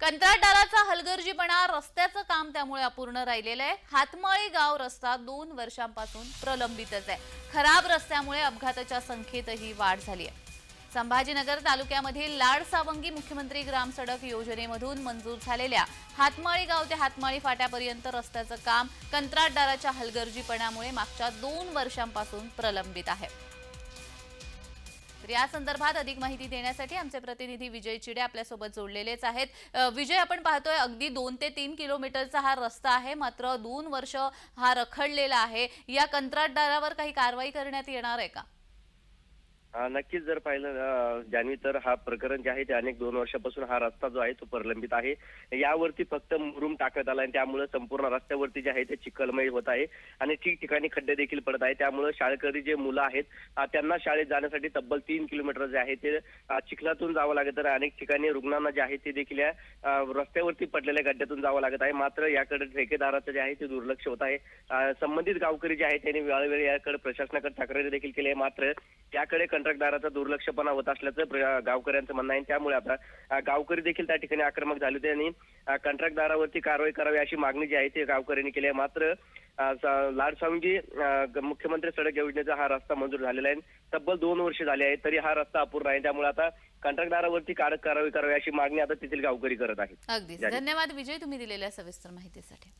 कंत्राटदाराचा हलगर्जीपणा रस्त्याचं काम त्यामुळे अपूर्ण राहिलेलं आहे. हातमाळी गाव रस्ता दोन वर्षांपासून प्रलंबितच आहे. खराब रस्त्यामुळे अपघाताच्या संख्येतही वाढ झाली आहे. संभाजीनगर तालुक्यामधील लाड सावंगी मुख्यमंत्री ग्राम सडक योजनेमधून मंजूर झालेल्या हातमाळी गाव ते हातमाळी फाट्यापर्यंत रस्त्याचं काम कंत्राटदाराच्या हलगर्जीपणामुळे मागच्या दोन वर्षांपासून प्रलंबित आहे. तर या संदर्भात अधिक माहिती देण्यासाठी आमचे प्रतिनिधी विजय चिडे आपल्यासोबत जोडलेलेच आहेत. विजय आपण पाहतोय अगदी दोन ते तीन किलोमीटरचा हा रस्ता आहे. मात्र दोन वर्ष हा रखडलेला आहे. या कंत्राटदारावर काही कारवाई करण्यात येणार आहे का? नक्कीच जर पाहिलं जानवी जान्हवी तर हा प्रकरण जे आहे ते अनेक दोन वर्षापासून हा रस्ता जो आहे तो प्रलंबित आहे. यावरती फक्त मुरुम टाकत आला आणि त्यामुळे संपूर्ण रस्त्यावरती जे आहे ते चिखलमय होत आहे आणि ठिकठिकाणी खड्डे देखील पडत आहे त्यामुळे शाळकरी जे मुलं आहेत त्यांना शाळेत जाण्यासाठी तब्बल तीन किलोमीटर जे आहे ते चिखलातून जावं लागत तर अनेक ठिकाणी रुग्णांना जे आहे ते देखील या रस्त्यावरती पडलेल्या गड्ड्यातून जावं लागत आहे. मात्र याकडे ठेकेदाराचं जे आहे ते दुर्लक्ष होत आहे. संबंधित गावकरी जे आहेत त्यांनी वेळोवेळी याकडे प्रशासनाकडे तक्रारी देखील केली आहे. मात्र याकडे कंत्राटदाराचा दुर्लक्षपणा होत असल्याचं गावकऱ्यांचं म्हणणं आहे. त्यामुळे आता गावकरी देखील त्या ठिकाणी आक्रमक झाले होते आणि कंत्राटदारावरती कारवाई करावी अशी मागणी जी आहे ती गावकऱ्यांनी केली आहे. मात्र ग- मुख्यमंत्री सडक योजनेचा हा रस्ता मंजूर झालेला आहे. तब्बल दोन वर्ष झाले आहेत तरी हा रस्ता अपूर्ण आहे. त्यामुळे आता कंत्राटदारावरती कारक कारवाई करावी अशी मागणी आता तेथील गावकरी करत आहेत. अगदीच. जारी. धन्यवाद विजय तुम्ही दिलेल्या सविस्तर माहितीसाठी.